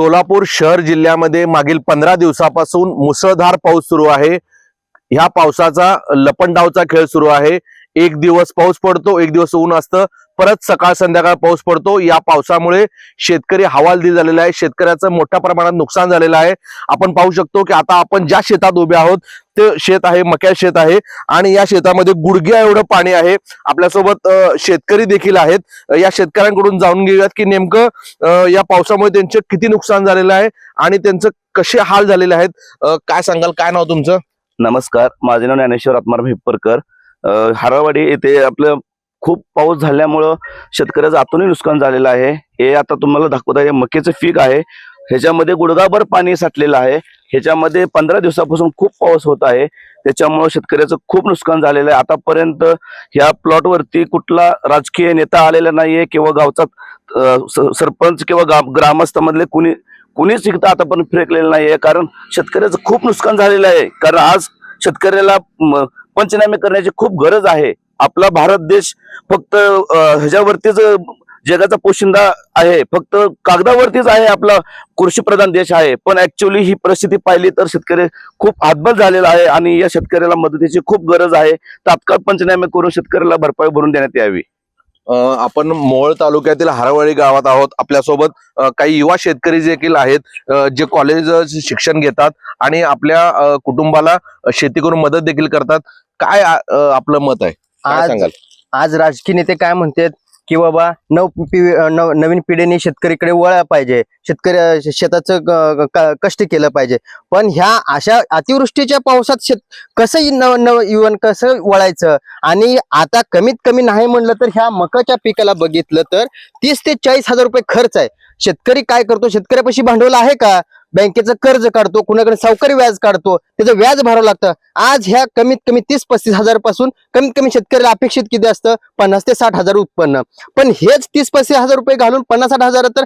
सोलापूर शहर जिल्ह्यामध्ये मागील पंधरा दिवसापासून मुसळधार पाऊस सुरू आहे. ह्या पावसाचा लपंडावचा खेळ सुरू आहे. एक दिवस पाऊस पडतो एक दिवस ऊन असतं. परत सकाळ संध्याकाळ पाऊस पडतो. या पावसामुळे शेतकरी हवालदिल झालेला आहे. शेतकऱ्याचं मोठ्या प्रमाणात नुकसान झालेलं आहे. आपण पाहू शकतो की आता आपण ज्या शेतात उभे आहोत ते शेत आहे मक्या शेत आहे आणि या शेतामध्ये गुडघ्या एवढं पाणी आहे. आपल्यासोबत शेतकरी देखील आहेत. या शेतकऱ्यांकडून जाणून घेऊयात की नेमकं या पावसामुळे त्यांचे किती नुकसान झालेलं आहे आणि त्यांचं कसे हाल झालेले आहेत. काय सांगाल? काय नाव तुमचं? नमस्कार. माझे नाव ज्ञानेश्वर आत्मार भेपरकर हरावाडी येथे आपलं खूप पाऊस झाल्यामुळं शेतकऱ्याचं आतूनही नुकसान झालेलं आहे. हे आता तुम्हाला दाखवत आहे मक्याचं पीक आहे. ह्याच्यामध्ये गुडगाभर पाणी साठलेलं आहे. ह्याच्यामध्ये पंधरा दिवसापासून खूप पाऊस होत आहे. त्याच्यामुळं शेतकऱ्याचं खूप नुकसान झालेलं आहे. आतापर्यंत ह्या प्लॉटवरती कुठला राजकीय नेता आलेला नाहीये किंवा गावचा सरपंच किंवा गा- ग्रामस्थामधले कुणी कुणीच इथं आतापर्यंत फिरकलेलं नाहीये. कारण शेतकऱ्याचं खूप नुकसान झालेलं आहे. कारण आज शेतकऱ्याला पंचनामे करण्याची खूप गरज आहे. आपला भारत देश फक्त ह्याच्यावरतीच जगाचा पोशिंदा आहे. फक्त कागदावरतीच आहे आपला कृषी प्रधान देश आहे. पण ऍक्च्युअली ही परिस्थिती पाहिली तर शेतकरी खूप हातबल झालेला आहे आणि या शेतकऱ्याला मदतीची खूप गरज आहे. तात्काळ पंचनामे करून शेतकऱ्याला भरपाई भरून देण्यात यावी. आपण मोहोळ तालुक्यातील हरवळी गावात आहोत. आपल्यासोबत काही युवा शेतकरी देखील आहेत जे कॉलेज शिक्षण घेतात आणि आपल्या कुटुंबाला शेती करून मदत देखील करतात. काय आपलं मत आहे? काय आज सांगाल? आज राजकीय नेते काय म्हणतात की बाबा नव पि- नव- नवीन पिढीने शेतकरीकडे वळा पाहिजे. शेतकरी शेताचं क- क- कष्ट केलं पाहिजे. पण ह्या अशा अतिवृष्टीच्या पावसात शेत कसं नव नव युवन कसं वळायचं? आणि आता कमीत कमी नाही म्हणलं तर ह्या मकाच्या पिकाला बघितलं तर तीस ते चाळीस हजार रुपये खर्च आहे. शेतकरी काय करतो? शेतकऱ्यापाशी भांडवल आहे का? बँकेचं कर्ज काढतो कुणाकडे सावकारी व्याज काढतो त्याचं व्याज भरावं लागतं. आज ह्या कमीत कमी तीस पस्तीस हजारपासून कमीत कमी शेतकऱ्याला अपेक्षित किती असतं? पन्नास ते साठ हजार उत्पन्न. पण हेच तीस पस्तीस हजार रुपये घालून पन्नास साठ हजार तर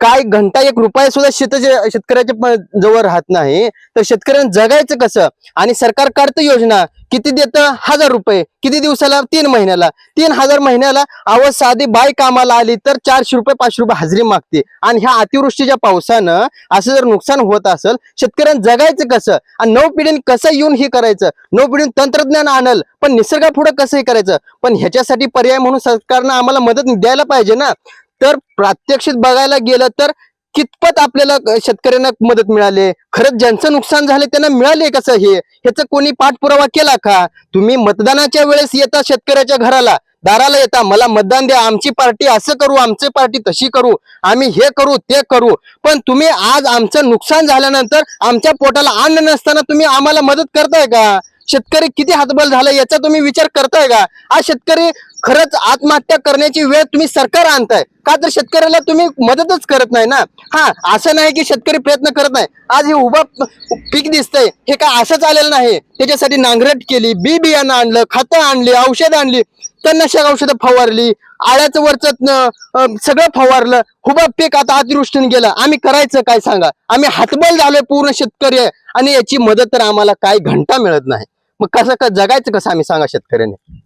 काय घंटा एक रुपया सुद्धा शेत शेतकऱ्याच्या जवळ राहत नाही. तर शेतकऱ्यांना जगायचं कसं? आणि सरकार काढतं योजना किती देतं? हजार रुपये. किती दिवसाला? तीन महिन्याला. तीन हजार महिन्याला अव साधी बाय कामाला आली तर चारशे रुपये पाचशे रुपये हजेरी मागते. आणि ह्या अतिवृष्टीच्या पावसानं असं जर नुकसान होत असेल शेतकऱ्यांना जगायचं कसं? आणि नऊ पिढीने कसं येऊन हे करायचं? नऊ पिढीने तंत्रज्ञान आणल पण निसर्गापुढं कसं हे करायचं? पण ह्याच्यासाठी पर्याय म्हणून सरकारनं आम्हाला मदत द्यायला पाहिजे ना. तर प्रात्यक्षित बघायला गेलं तर कितपत आपल्याला शेतकऱ्यांना मदत मिळाली? खरंच ज्यांचं नुकसान झालं त्यांना मिळाले कसं हे? ह्याचा कोणी पाठपुरावा केला का? तुम्ही मतदानाच्या वेळेस येता शेतकऱ्याच्या घराला दाराला येता मला मतदान द्या आमची पार्टी असं करू आमची पार्टी तशी करू आम्ही हे करू ते करू. पण तुम्ही आज आमचं नुकसान झाल्यानंतर आमच्या पोटाला अन्न नसताना तुम्ही आम्हाला मदत करताय का? शेतकरी किती हातबल झाला याचा तुम्ही विचार करताय का? आज शेतकरी खरंच आत्महत्या करण्याची वेळ तुम्ही सरकार आणताय. का तर शेतकऱ्याला तुम्ही मदतच करत नाही ना? हा असं नाही की शेतकरी प्रयत्न करत नाही. आज हे उभं पीक दिसतंय. हे काय असंच आलेलं नाही. त्याच्यासाठी नांगरट केली बी बियाणं आणलं खतं आणली औषध आणली. तणनाशक औषधं फवारली आळ्याचं वरचं सगळं फवारलं. हुबा पीक आता अतिवृष्टीने गेलं. आम्ही करायचं काय सांगा? आम्ही हातबल झालोय पूर्ण शेतकरी आहे. आणि याची मदत तर आम्हाला काय घंटा मिळत नाही. मग कसं का जगायचं कसं आम्ही सांगा शेतकऱ्याने?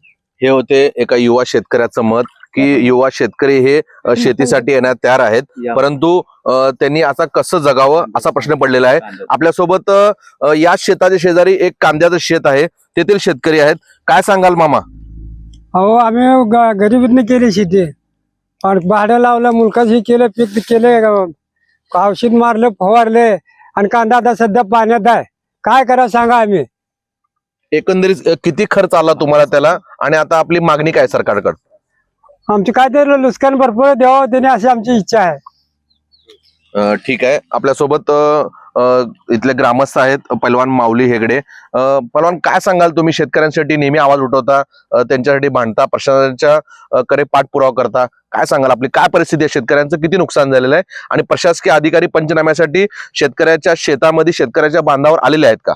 हे होते एका युवा शेतकऱ्याचं मत की युवा शेतकरी हे शेतीसाठी येण्यात तयार आहेत. परंतु त्यांनी आता कसं जगावं असा प्रश्न पडलेला आहे. आपल्यासोबत या शेताच्या शेजारी एक कांद्याचं शेत आहे. तेथील शेतकरी आहेत. काय सांगाल मामा? अहो आम्ही गरिबीतनं केली शेती. आणि भाडं लावलं मुलकाच हे केलं पीक केले औषध मारलं फवारले. आणि कांदा आता सध्या पाण्यात आहे. काय करा सांगा आम्ही. एकंदरीत किती खर्च आला तुम्हाला त्याला? आणि आता आपली मागणी काय सरकारकडे? आमची काय तरी नुकसान भरपूर द्यावं त्याने अशी आमची इच्छा आहे. ठीक आहे. आपल्यासोबत इथले ग्रामस्थ आहेत पलवान माऊली हेगडे. पलवान काय सांगाल तुम्ही? शेतकऱ्यांसाठी नेहमी आवाज उठवता त्यांच्यासाठी भांडता प्रशासनाच्या कडे पाठपुरावा करता. काय सांगाल आपली? काय परिस्थिती आहे? शेतकऱ्यांचं किती नुकसान झालेलं आहे? आणि प्रशासकीय अधिकारी पंचनाम्यासाठी शेतकऱ्याच्या शेतामध्ये शेतकऱ्याच्या बांधावर आलेले आहेत का?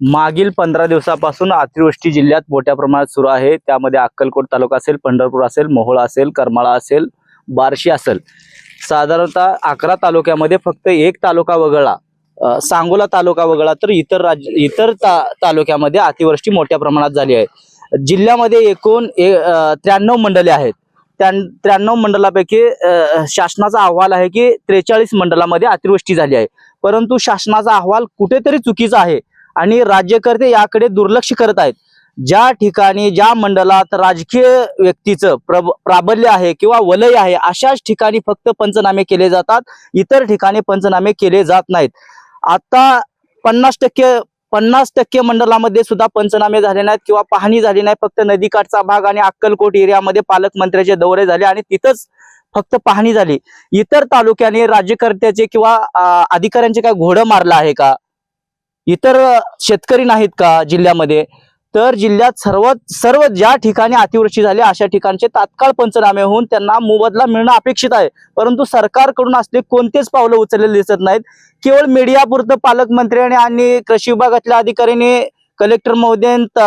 मागील पंधरा दिवसापासून अतिवृष्टी जिल्ह्यात मोठ्या प्रमाणात सुरू आहे. त्यामध्ये अक्कलकोट तालुका असेल पंढरपूर असेल मोहोळा असेल करमाळा असेल बार्शी असेल. साधारणतः अकरा तालुक्यामध्ये फक्त एक तालुका वगळला. सांगोला तालुका वगळला तर इतर राज्य इतर ता तालुक्यामध्ये अतिवृष्टी मोठ्या प्रमाणात झाली आहे. जिल्ह्यामध्ये एकूण त्र्याण्णव मंडले आहेत. त्या त्र्याण्णव मंडलापैकी शासनाचा अहवाल आहे की त्रेचाळीस मंडलामध्ये अतिवृष्टी झाली आहे. परंतु शासनाचा अहवाल कुठेतरी चुकीचा आहे. आणि राज्यकर्ते याकडे दुर्लक्ष करत आहेत. ज्या ठिकाणी ज्या मंडळात राजकीय व्यक्तीचं प्रब प्राबल्य आहे किंवा वलय आहे अशाच ठिकाणी फक्त पंचनामे केले जातात. इतर ठिकाणी पंचनामे केले जात नाहीत. आता पन्नास टक्के पन्नास टक्के मंडळामध्ये सुद्धा पंचनामे झाले नाहीत किंवा पाहणी झाली नाही. फक्त नदीकाठचा भाग आणि अक्कलकोट एरियामध्ये पालकमंत्र्याचे दौरे झाले आणि तिथंच फक्त पाहणी झाली. इतर तालुक्याने राज्यकर्त्याचे किंवा अधिकाऱ्यांचे काय घोडं मारलं आहे का? इतर शेतकरी नाहीत का जिल्ह्यामध्ये? तर जिल्ह्यात सर्व सर्व ज्या ठिकाणी अतिवृष्टी झाली अशा ठिकाणचे तात्काळ पंचनामे होऊन त्यांना मोबदला मिळणं अपेक्षित आहे. परंतु सरकारकडून असले कोणतेच पावलं उचललेले दिसत नाहीत. केवळ मीडियापुरतं पालकमंत्र्याने आणि कृषी विभागातल्या अधिकाऱ्याने कलेक्टर महोदयन त-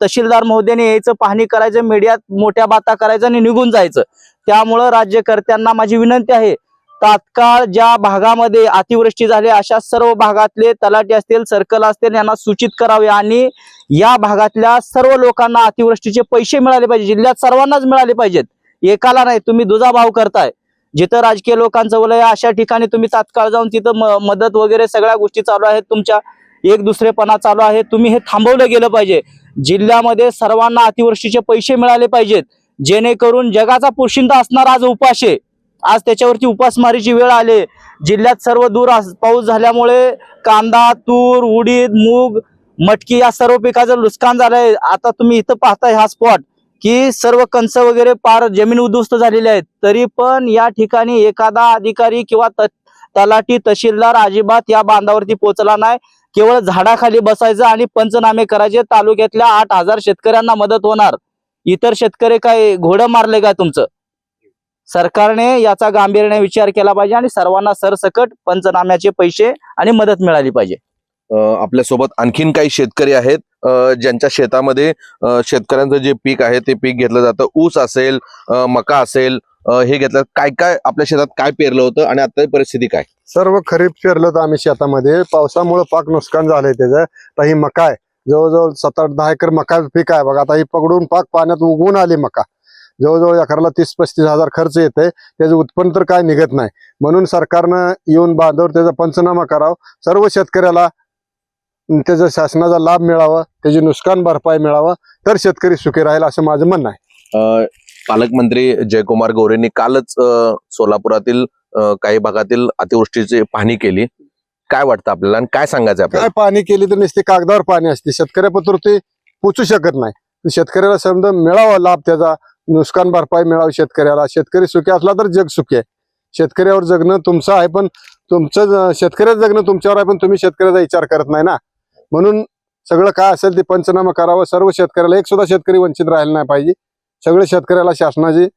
तहसीलदार महोदयाने यायचं पाहणी करायचं मीडियात मोठ्या बाता करायचं आणि निघून जायचं. त्यामुळं राज्यकर्त्यांना माझी विनंती आहे तात्काळ ज्या भागामध्ये अतिवृष्टी झाली अशा सर्व भागातले तलाठी असतील सर्कल असतील यांना सूचित करावे आणि या भागातल्या सर्व लोकांना अतिवृष्टीचे पैसे मिळाले पाहिजे जिल्ह्यात सर्वांनाच मिळाले पाहिजेत. एकाला नाही तुम्ही दुजाभाव करताय. जिथं राजकीय लोकांचं वलय अशा ठिकाणी तुम्ही तात्काळ जाऊन तिथं म- मदत वगैरे सगळ्या गोष्टी चालू आहेत. तुमच्या एक दुसरेपणा चालू आहे. तुम्ही हे थांबवलं गेलं पाहिजे. जिल्ह्यामध्ये सर्वांना अतिवृष्टीचे पैसे मिळाले पाहिजेत. जेणेकरून जगाचा पोशिंदा असणार आज उपाशे आज त्याच्यावरती उपासमारीची वेळ आले. जिल्ह्यात सर्व दूर पाऊस झाल्यामुळे कांदा तूर उडीद मूग मटकी या सर्व पिकाचं नुकसान झालंय. आता तुम्ही इथं पाहताय हा स्पॉट की सर्व कंस वगैरे पार जमीन उद्ध्वस्त झालेले आहेत. तरी पण या ठिकाणी एखादा अधिकारी किंवा तलाठी तहसीलदार अजिबात या बांधावरती पोहोचला नाही. केवळ झाडाखाली बसायचं आणि पंचनामे करायचे. तालुक्यातल्या आठ हजार शेतकऱ्यांना मदत होणार. इतर शेतकरी काय घोडं मारले का तुमचं? सरकारने याचा गांभीर्याने विचार केला पाहिजे आणि सर्वांना सरसकट पंचनाम्याचे पैसे आणि मदत मिळाली पाहिजे. अ, आपल्यासोबत आणखीन काही शेतकरी आहेत. ज्यांच्या शेतामध्ये शेतकऱ्यांचं जे पीक आहे ते पीक घेतलं जातं. ऊस असेल अ, मका असेल हे घेतलं. काय काय आपल्या शेतात काय पेरलं होतं आणि आता परिस्थिती काय? सर्व खरीप पेरलं होतं आम्ही शेतामध्ये. पावसामुळे पाक नुकसान झालंय त्याचं. तर ही मका आहे. जवळजवळ सात आठ दहा एकर मका पीक आहे बघा. आता ही पकडून पाक पाण्यात उगवून आली मका. जवळजवळ एकराला तीस पस्तीस हजार खर्च येते त्याचं उत्पन्न तर काय निघत नाही. म्हणून सरकारनं येऊन बांधावर त्याचा पंचनामा करावा. सर्व शेतकऱ्याला त्याचा शासनाचा लाभ मिळावा त्याची नुकसान भरपाई मिळावा तर शेतकरी सुखी राहील असं माझं म्हणणं आहे. पालकमंत्री जयकुमार गौरेंनी कालच सोलापुरातील काही भागातील अतिवृष्टीची पाहणी केली. काय वाटतं आपल्याला आणि काय सांगायचं आपल्याला? काय पाणी केली तर नुसती कागदावर पाणी असते. शेतकऱ्यापत्र ते पोचू शकत नाही. शेतकऱ्याला समजा मिळावा लाभ त्याचा नुकसान भरपाई मिळावी शेतकऱ्याला. शेतकरी सुखी असला तर जग सुखी आहे. शेतकऱ्यावर जगणं तुमचं आहे पण तुमचं शेतकऱ्याचं जगणं तुमच्यावर आहे पण तुम्ही शेतकऱ्याचा विचार करत नाही ना. म्हणून सगळं काय असेल ते पंचनामा करावं. सर्व शेतकऱ्याला एक सुद्धा शेतकरी वंचित राहिला नाही पाहिजे. सगळे शेतकऱ्याला शासनाची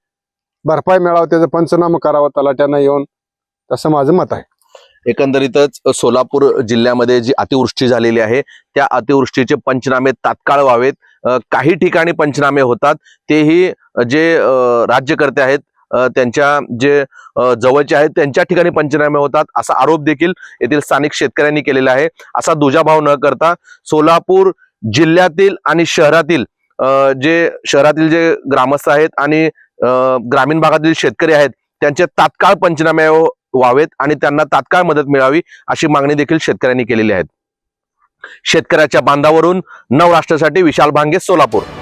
भरपाई मिळावं त्याचं पंचनामा करावं तलाट्यानं येऊन. तसं माझं मत आहे. एकंदरीतच सोलापूर जिल्ह्यामध्ये जी अतिवृष्टी झालेली आहे त्या अतिवृष्टीचे पंचनामे तात्काळ व्हावेत. काही ठिकाणी पंचनामे होतात. तेही जे राज्यकर्ते आहेत त्यांच्या जे जवळचे आहेत त्यांच्या ठिकाणी पंचनामे होतात असा आरोप देखील येथील स्थानिक शेतकऱ्यांनी केलेला आहे. असा दुजाभाव न करता सोलापूर जिल्ह्यातील आणि शहरातील जे शहरातील जे ग्रामस्थ आहेत आणि ग्रामीण भागातील शेतकरी आहेत त्यांचे तात्काळ पंचनामे व्हावेत आणि त्यांना तात्काळ मदत मिळावी अशी मागणी देखील शेतकऱ्यांनी केलेली आहे. शेतकऱ्याच्या बांधावरून नवराष्ट्रासाठी विशाल भांगे सोलापूर